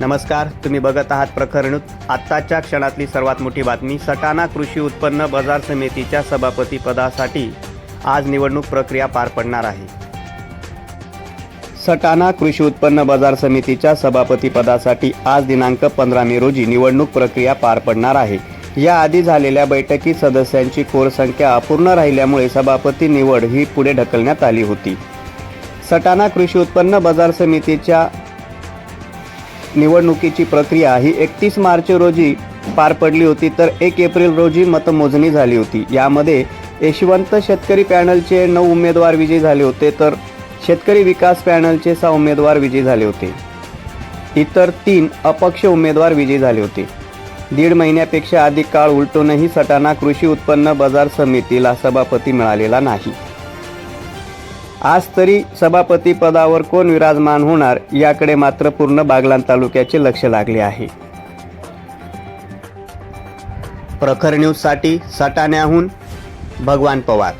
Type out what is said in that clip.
नमस्कार तुम्ही बघत आहात प्रकरण आत्ताच्या क्षणातली सर्वात मोठी बातमी सटाणा कृषी उत्पन्न बाजार समितीच्या सभापती पदासाठी आज निवडणूक प्रक्रिया पार पडणार आहे. सटाणा कृषी उत्पन्न बाजार समितीच्या सभापती पदासाठी आज दिनांक पंधरा मे रोजी निवडणूक प्रक्रिया पार पडणार आहे. याआधी झालेल्या बैठकीत सदस्यांची कोर संख्या अपूर्ण राहिल्यामुळे सभापती निवड ही पुढे ढकलण्यात आली होती. सटाणा कृषी उत्पन्न बाजार समितीच्या निवडणुकीची प्रक्रिया ही एकतीस मार्च रोजी पार पडली होती तर एक एप्रिल रोजी मतमोजणी झाली होती. यामध्ये यशवंत शेतकरी पॅनलचे नऊ उमेदवार विजयी झाले होते तर शेतकरी विकास पॅनलचे सहा उमेदवार विजयी झाले होते. इतर तीन अपक्ष उमेदवार विजयी झाले होते. दीड महिन्यापेक्षा अधिक काळ उलटूनही सटाणा कृषी उत्पन्न बाजार समितीला सभापती मिळालेला नाही. आज तरी सभापती पदावर कोण विराजमान होणार याकडे मात्र पूर्ण बागलाण तालुक्याचे लक्ष लागले आहे. प्रखर न्यूजसाठी सटाण्याहून भगवान पवार.